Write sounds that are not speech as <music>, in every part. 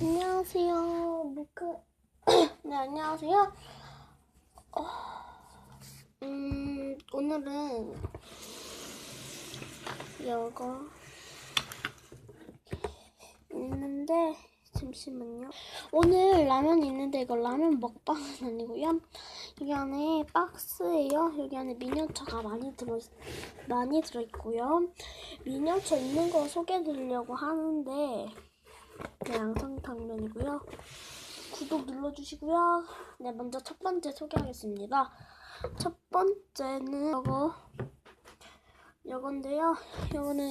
안녕하세요. 무크. <clears throat> 네, 안녕하세요. 어, 음, 오늘은 이거 있는데 잠시만요. 오늘 라면이 있는데 이거 라면 먹방은 아니고요. 여기 안에 박스예요. 여기 안에 미니어처가 많이 들어 많이 들어 있고요. 미니어처 있는 거 소개해드리려고 하는데 네, 양성탕면이고요. 구독 눌러주시고요. 네, 먼저 첫 번째 소개하겠습니다. 첫 번째는 이거 이건데요. 이거는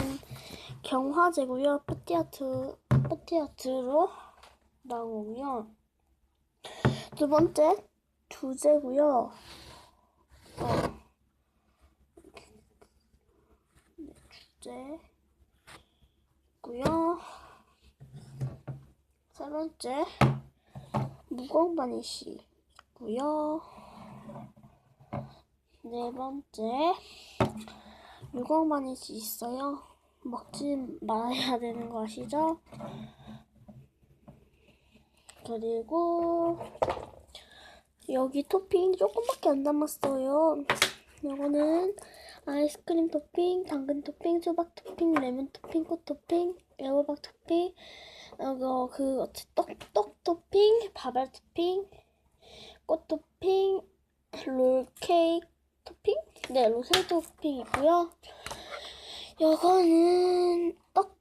경화제고요. 뿌띠아트 뿌띠아트로 나온 거고요. 두 번째 두제고요. 어. 네, 두제고요. 세 번째 무공바니시고요. 네 번째 유공바니시 있어요. 먹지 말아야 되는 거 아시죠? 그리고 여기 토핑 조금밖에 안 남았어요. 이거는 아이스크림 토핑, 당근 토핑, 수박 토핑, 레몬 토핑, 꽃 토핑, 애호박 토핑, 이거 그 떡, 떡 토핑, 밥알 토핑, 꽃 토핑, 롤 케이크 토핑? 네, 로세 토핑 있고요. 이거는 떡,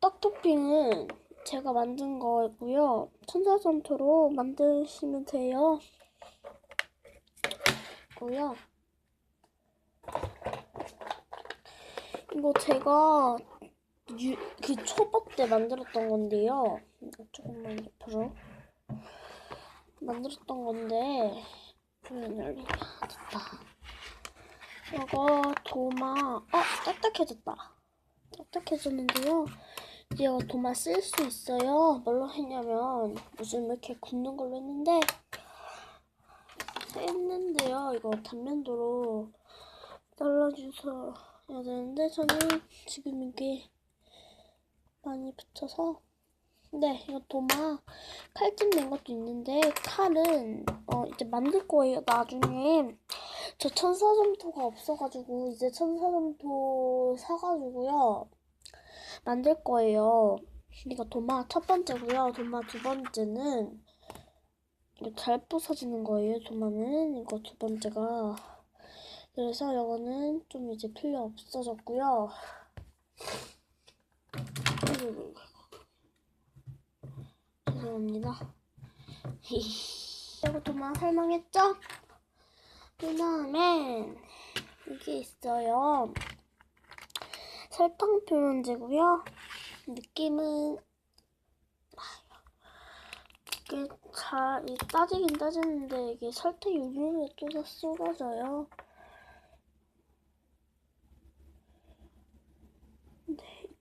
떡 토핑은 제가 만든 거고요. 천사점토로 만드시면 돼요. 고요. 이거 제가 유, 그 초보 때 만들었던 건데요. 조금만 옆으로 만들었던 건데 음, 열리면 됐다. 이거 도마 어 딱딱해졌다. 딱딱해졌는데요. 이제 이거 도마 쓸 수 있어요. 뭘로 했냐면 무슨 이렇게 굽는 걸로 했는데 했는데요. 이거 단면도로 잘라주셔야 되는데 저는 지금 이게 많이 붙여서. 네 이거 도마 칼집 낸 것도 있는데 칼은 어 이제 만들 거예요 나중에. 저 천사점토가 없어가지고 이제 천사점토 사가지고요. 만들 거예요. 이거 도마 첫 번째고요. 도마 두 번째는 잘 부서지는 거예요 도마는. 이거 두 번째가. 그래서 이거는 좀 이제 필요 없어졌고요 아이고, 죄송합니다. <laughs> 이거 도마 설명했죠? 그 다음에 이게 있어요. 설탕 표현제고요. 느낌은 이게 잘이 따지긴 따지는데 이게 설탕이 우르르 쏟아 쏟아져요.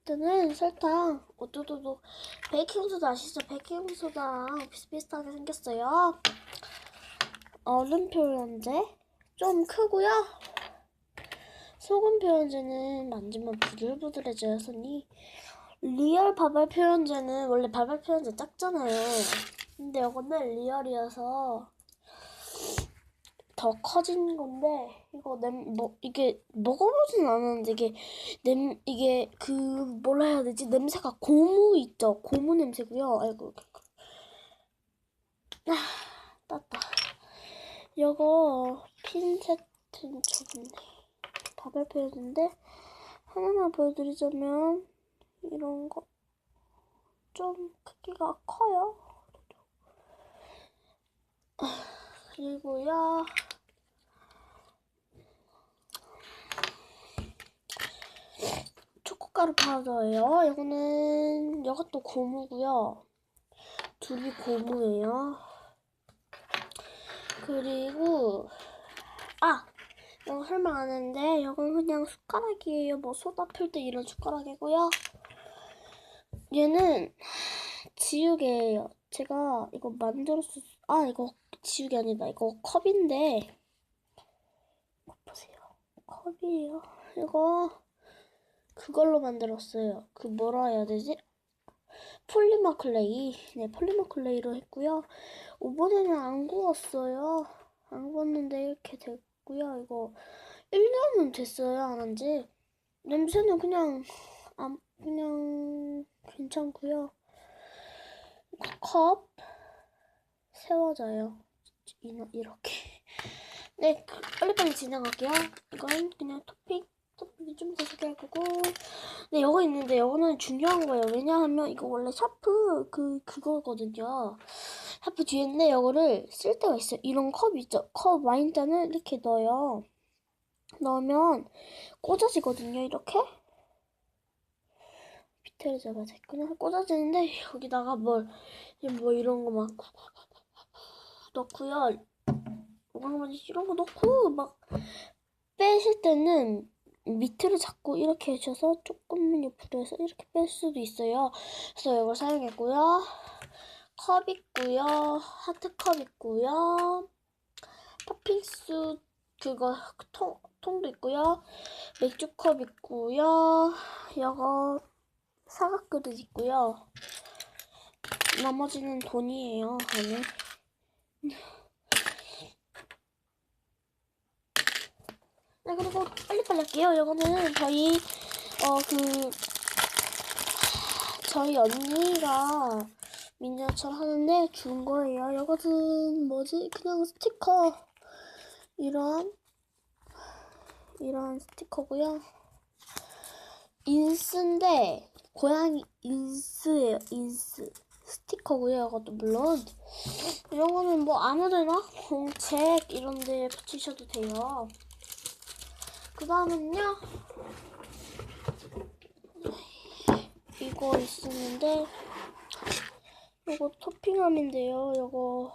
네, 일단은 설탕 오도도도 베이킹소다 아시죠? 베이킹소다랑 비슷비슷하게 생겼어요. 얼음 표현제 좀 크고요. 소금 표현제는 만지면 부들부들해져요 손이. 리얼 바발 표현제는 원래 바발 표현제 작잖아요. 근데 이거는 리얼이어서 더 커진 건데 이거 냄 뭐 이게 먹어보진 않았는데 이게 냄 이게 그 뭐라 해야 되지? 냄새가 고무 있죠? 고무 냄새고요. 아이고 아 땄다. 이거 핀셋은 저긴데 바벨 표현인데 하나만 보여드리자면 이런 거 좀 크기가 커요. 그리고요 초코가루 파우더예요. 이거는 이것도 고무고요. 둘이 고무예요. 그리고 아 이거 설명 안 했는데 이건 그냥 숟가락이에요. 뭐 소다 풀 때 이런 숟가락이고요. 얘는 지우개예요. 제가 이거 만들었어. 아 이거 지우개 아니다. 이거 컵인데 보세요. 컵이에요. 이거 그걸로 만들었어요. 그 뭐라 해야 되지? 폴리머 클레이. 네, 폴리머 클레이로 했고요. 이번에는 안 구웠어요. 안 구웠는데 이렇게 됐고요. 이거 1년은 됐어요, 안 한 지. 냄새는 그냥, 안, 그냥 괜찮고요. 컵 세워져요. 이- 이렇게. 네, 그- 빨리빨리 진행할게요. 이건 그냥 토핑, 토핑이 좀더 소개할 거고. 네, 이거 있는데 이거는 중요한 거예요. 왜냐하면 이거 원래 샤프 그 그거거든요. 샤프 뒤에인데 이거를 쓸 때가 있어요. 이런 컵 있죠? 컵 와인잔을 이렇게 넣어요. 넣으면 꽂아지거든요. 이렇게. 밑에를 잡아서 했구나. 꽂아지는데 여기다가 뭘, 뭐 이런 거 막 <laughs> 넣고요. 오강바지 이런 거 넣고 막 빼실 때는 밑으로 잡고 이렇게 해줘서 조금 옆으로 해서 이렇게 뺄 수도 있어요. 그래서 이걸 사용했고요. 컵 있고요. 하트컵 있고요. 팥빙수 그거 통, 통도 있고요. 맥주컵 있고요. 이거 사각 그릇 있고요. 나머지는 돈이에요. 안에. 네, 그리고 할게요. 이거는 저희, 어, 그, 저희 언니가 미니어처를 하는데 준 거예요. 이것은 뭐지? 그냥 스티커. 이런, 이런 스티커고요. 인스인데, 고양이 인스예요, 인스. 스티커고요. 이것도 물론. 이런 거는 뭐 아무데나 공책 이런 데 붙이셔도 돼요. 그 다음은요. 이거 있었는데 이거 토핑함인데요. 이거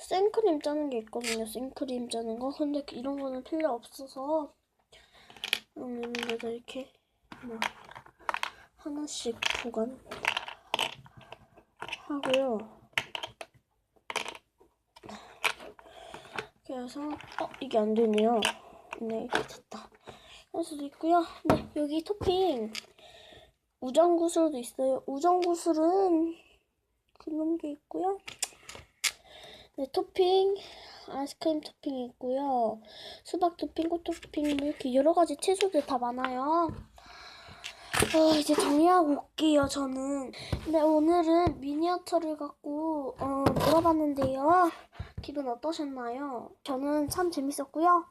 생크림 짜는 게 있거든요. 생크림 짜는 거. 근데 이런 거는 필요 없어서 음, 이런데다 이렇게 뭐 하나씩 보관 하고요. 그래서 어 이게 안 되네요. 네 이렇게 됐다. 할 수도 있고요. 네 여기 토핑 우정구슬도 있어요. 우정구슬은 그런 게 있고요. 네 토핑 아이스크림 토핑이 있고요. 수박 토핑, 꽃 토핑 뭐 이렇게 여러 가지 채소들 다 많아요. 어, 이제 정리하고 올게요, 저는. 네, 오늘은 미니어처를 갖고, 어, 물어봤는데요. 기분 어떠셨나요? 저는 참 재밌었고요.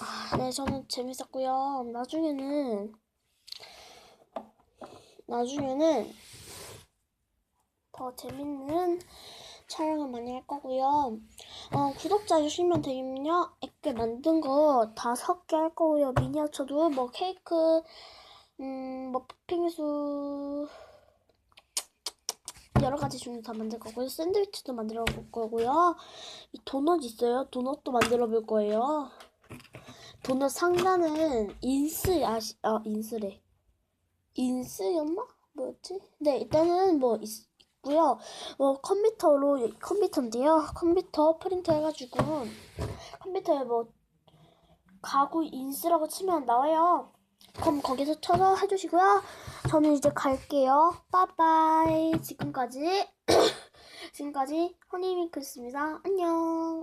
아, 네, 저는 재밌었고요. 나중에는, 나중에는 더 재밌는 촬영을 많이 할 거고요. 어, 구독자 주시면 되면요. 액게 만든 거 다섯 개할 거고요. 미니어처도 뭐 케이크, 음, 뭐 팥빙수, 여러 가지 종류 다 만들 거고요. 샌드위치도 만들어 볼 거고요. 이 도넛 있어요. 도넛도 만들어 볼 거예요. 도넛 상단은 인스 아시 아 인스래. 인스였나? 뭐였지? 네, 일단은 뭐 있, 있고요. 뭐 컴퓨터로 컴퓨터인데요. 컴퓨터 프린터 해가지고 컴퓨터에 뭐 가구 인스라고 치면 나와요. 그럼 거기서 쳐서 해주시고요. 저는 이제 갈게요. 빠빠이. 지금까지 <coughs> 지금까지 허니밍크였습니다. 안녕.